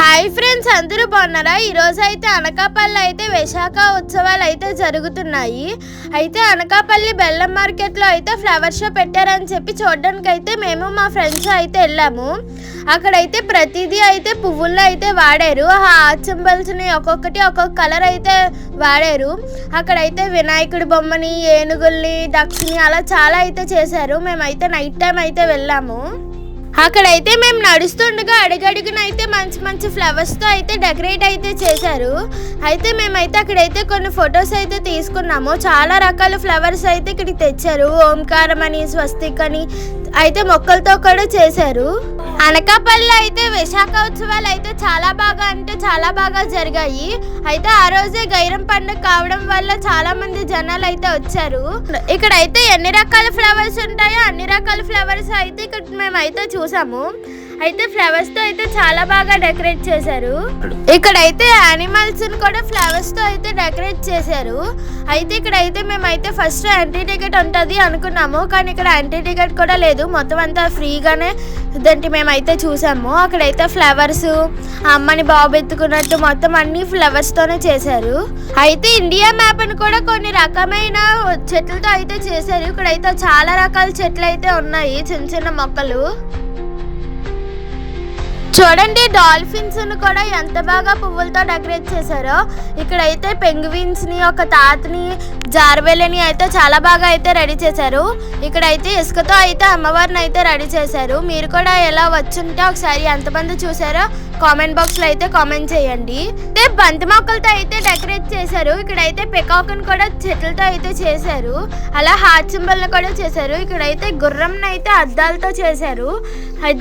Hi friends అందరూ బాగున్నారా? ఈరోజు అయితే అనకాపల్లి అయితే విశాఖ ఉత్సవాలు అయితే జరుగుతున్నాయి. అయితే అనకాపల్లి బెల్లం మార్కెట్లో అయితే ఫ్లవర్ షో పెట్టారని చెప్పి చూడడానికి అయితే మేము మా ఫ్రెండ్స్ అయితే వెళ్ళాము. అక్కడైతే ప్రతిదీ అయితే పువ్వుల్లో అయితే వాడారు. ఆ సింబల్స్ని ఒక్కొక్కటి ఒక్కొక్క కలర్ అయితే వాడారు. అక్కడైతే వినాయకుడి బొమ్మని ఏనుగుల్ని దక్షిణి అలా చాలా అయితే చేశారు. మేమైతే నైట్ టైం అయితే వెళ్ళాము. అక్కడైతే మేము నడుస్తుండగా అడుగడుగునైతే మంచి మంచి ఫ్లవర్స్తో అయితే డెకరేట్ అయితే చేశారు. అయితే మేమైతే అక్కడైతే కొన్ని ఫొటోస్ అయితే తీసుకున్నాము. చాలా రకాల ఫ్లవర్స్ అయితే ఇక్కడికి తెచ్చారు. ఓంకారం అని స్వస్తిక్ అని అయితే మొక్కలతో కూడా చేశారు. అనకాపల్లి అయితే విశాఖ ఉత్సవాలు అయితే చాలా బాగా అంటే చాలా బాగా జరిగాయి. అయితే ఆ రోజే గైరం పండుగ కావడం వల్ల చాలా మంది జనాలు అయితే వచ్చారు. ఇక్కడ అయితే ఎన్ని రకాల ఫ్లవర్స్ ఉంటాయో అన్ని రకాల ఫ్లవర్స్ అయితే ఇక్కడ మేము అయితే చూసాము. అయితే ఫ్లవర్స్తో అయితే చాలా బాగా డెకరేట్ చేశారు. ఇక్కడ అయితే యానిమల్స్ కూడా ఫ్లవర్స్తో అయితే డెకరేట్ చేశారు. అయితే ఇక్కడ అయితే మేమైతే ఫస్ట్ ఎంట్రీ టికెట్ ఉంటుంది అనుకున్నాము. కానీ ఇక్కడ ఎంట్రీ టికెట్ కూడా లేదు. మొత్తం అంతా ఫ్రీగానే ఇదంటే మేమైతే చూసాము. అక్కడైతే ఫ్లవర్స్ అమ్మని బాబు ఎత్తుకున్నట్టు మొత్తం అన్ని ఫ్లవర్స్ తోనే చేశారు. అయితే ఇండియా మ్యాప్ అని కూడా కొన్ని రకమైన చెట్లతో అయితే చేశారు. ఇక్కడైతే చాలా రకాల చెట్లు అయితే ఉన్నాయి. చిన్న చిన్న మొక్కలు. చూడండి డాల్ఫిన్స్ కూడా ఎంత బాగా పువ్వులతో డెకరేట్ చేశారో. ఇక్కడైతే పెంగ్విన్స్ని ఒక తాతని జార్వెలని అయితే చాలా బాగా అయితే రెడీ చేశారు. ఇక్కడైతే ఇసుకతో అయితే అమ్మవారిని అయితే రెడీ చేశారు. మీరు కూడా ఎలా వచ్చుంటే ఒకసారి ఎంతమంది చూసారో కామెంట్ బాక్స్లో అయితే కామెంట్ చేయండి. అయితే బంతి మొక్కలతో అయితే డెకరేట్ చేశారు. ఇక్కడైతే పెకాక్ని కూడా చెట్లతో అయితే చేశారు. అలా హార్ట్ సింబల్ కూడా చేశారు. ఇక్కడైతే గుర్రం అయితే అద్దాలతో చేశారు.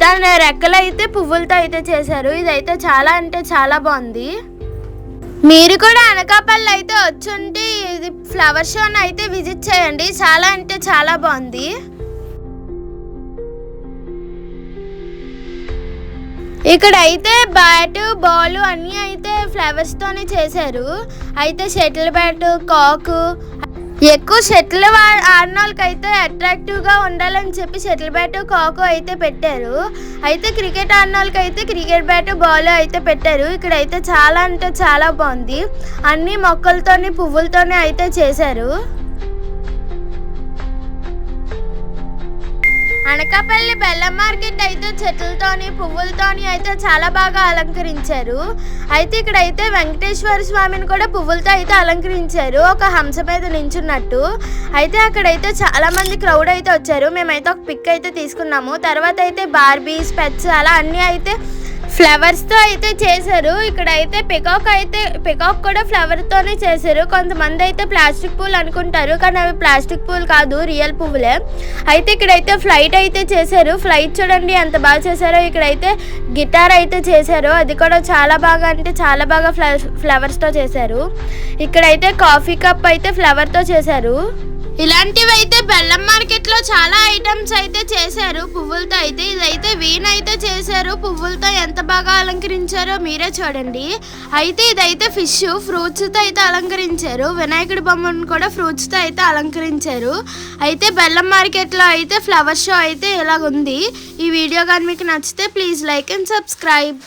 దాని రెక్కలు అయితే పువ్వులతో అయితే చేశారు. ఇదైతే చాలా అంటే చాలా బాగుంది. మీరు కూడా అనకాపల్లి అయితే వచ్చుంటే ఇది ఫ్లవర్ షోని అయితే విజిట్ చేయండి. చాలా అంటే చాలా బాగుంది. ఇక్కడ అయితే బ్యాట్ బాల్ అన్నీ అయితే ఫ్లవర్స్ తోనే చేశారు. అయితే షటిల్ బ్యాట్ కాకు ఎక్కువ షటిల్ ఆడిన వాళ్ళకి అయితే అట్రాక్టివ్గా ఉండాలని చెప్పి షటిల్ బ్యాట్ కోకో అయితే పెట్టారు. అయితే క్రికెట్ ఆడిన వాళ్ళకి అయితే క్రికెట్ బ్యాట్ బాల్ అయితే పెట్టారు. ఇక్కడ అయితే చాలా అంటే చాలా బాగుంది. అన్ని మొక్కలతోని పువ్వులతోనే అయితే చేశారు. అనకాపల్లి బెల్లం మార్కెట్ అయితే చెట్లతోని పువ్వులతోని అయితే చాలా బాగా అలంకరించారు. అయితే ఇక్కడ అయితే వెంకటేశ్వర స్వామిని కూడా పువ్వులతో అయితే అలంకరించారు. ఒక హంస మీద నించున్నట్టు. అయితే అక్కడైతే చాలా మంది క్రౌడ్ అయితే వచ్చారు. మేమైతే ఒక పిక్ అయితే తీసుకున్నాము. తర్వాత అయితే బార్బీస్ పెట్స్ అలా అన్నీ అయితే ఫ్లవర్స్తో అయితే చేశారు. ఇక్కడ అయితే పికాక్ అయితే పికాక్ కూడా ఫ్లవర్ తోనే చేశారు. కొంతమంది అయితే ప్లాస్టిక్ పూలు అనుకుంటారు కానీ అవి ప్లాస్టిక్ పూలు కాదు రియల్ పువ్వులే. అయితే ఇక్కడైతే ఫ్లైట్ అయితే చేశారు. ఫ్లైట్ చూడండి ఎంత బాగా చేశారో. ఇక్కడైతే గిటార్ అయితే చేశారు. అది కూడా చాలా బాగా అంటే చాలా బాగా ఫ్లవర్స్తో చేశారు. ఇక్కడైతే కాఫీ కప్ అయితే ఫ్లవర్తో చేశారు. ఇలాంటివైతే బెల్లం మార్కెట్లో చాలా ఐటమ్స్ అయితే చేశారు. పువ్వులతో అయితే ఇదైతే వీణైతే చేశారు. పువ్వులతో ఎంత బాగా అలంకరించారో మీరే చూడండి. అయితే ఇదైతే ఫిష్ ఫ్రూట్స్తో అయితే అలంకరించారు. వినాయకుడి బొమ్మను కూడా ఫ్రూట్స్తో అయితే అలంకరించారు. అయితే బెల్లం మార్కెట్లో అయితే ఫ్లవర్ షో అయితే ఇలాగుంది. ఈ వీడియో కానీ మీకు నచ్చితే ప్లీజ్ లైక్ అండ్ సబ్స్క్రైబ్